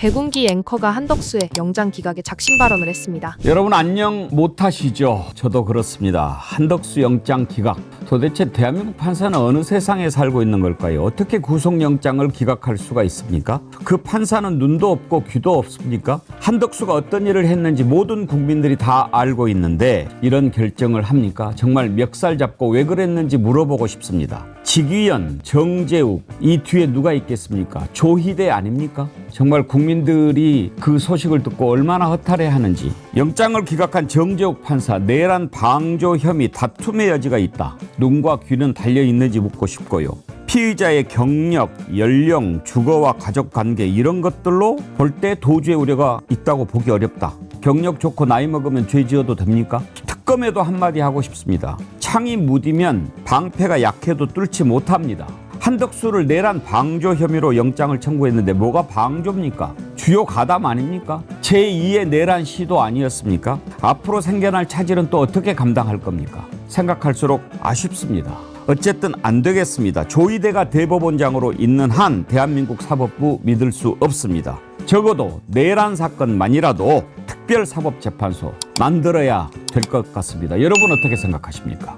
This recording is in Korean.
백운기 앵커가 한덕수의 영장 기각에 작심 발언을 했습니다. 여러분 안녕 못하시죠? 저도 그렇습니다. 한덕수 영장 기각. 도대체 대한민국 판사는 어느 세상에 살고 있는 걸까요? 어떻게 구속영장을 기각할 수가 있습니까? 그 판사는 눈도 없고 귀도 없습니까? 한덕수가 어떤 일을 했는지 모든 국민들이 다 알고 있는데 이런 결정을 합니까? 정말 멱살 잡고 왜 그랬는지 물어보고 싶습니다. 직위원, 정재욱 이 뒤에 누가 있겠습니까? 조희대 아닙니까? 정말 국민들이 그 소식을 듣고 얼마나 허탈해하는지 영장을 기각한 정재욱 판사 내란 방조 혐의 다툼의 여지가 있다. 눈과 귀는 달려 있는지 묻고 싶고요. 피의자의 경력, 연령, 주거와 가족 관계 이런 것들로 볼 때 도주의 우려가 있다고 보기 어렵다. 경력 좋고 나이 먹으면 죄 지어도 됩니까? 특검에도 한마디 하고 싶습니다. 창이 무디면 방패가 약해도 뚫지 못합니다. 한덕수를 내란 방조 혐의로 영장을 청구했는데 뭐가 방조입니까? 주요 가담 아닙니까? 제2의 내란 시도 아니었습니까? 앞으로 생겨날 차질은 또 어떻게 감당할 겁니까? 생각할수록 아쉽습니다. 어쨌든 안 되겠습니다. 조희대가 대법원장으로 있는 한 대한민국 사법부 믿을 수 없습니다. 적어도 내란 사건만이라도 특별사법재판소 만들어야 될 것 같습니다. 여러분 어떻게 생각하십니까?